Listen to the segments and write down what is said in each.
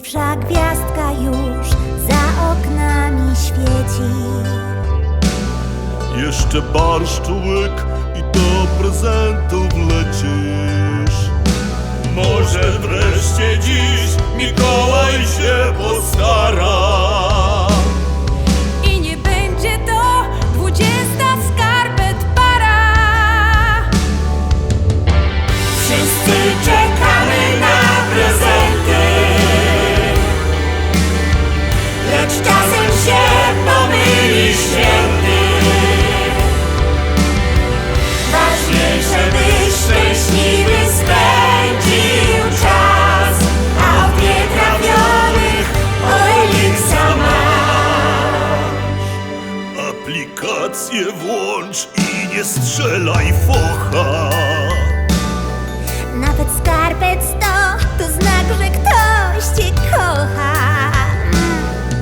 gwiazdka już za oknami świeci. Jeszcze barszczułek i do prezentów lecisz Może wreszcie dziś Mikołaj Aplikację włącz i nie strzelaj focha Nawet skarpet sto to znak, że ktoś cię kocha.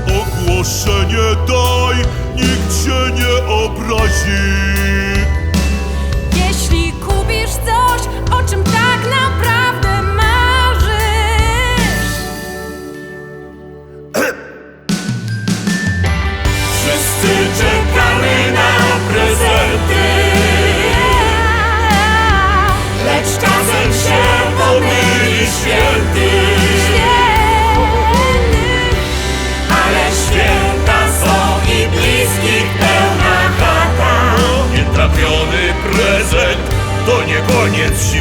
Ogłoszenie daj, nikt cię nie obrazi Jeśli kupisz coś, o czym tak naprawdę marzysz. Wszyscy czekamy czasem się pomyli święty. Ale święta są i bliskich pełna chata. Nietrafiony prezent to nie koniec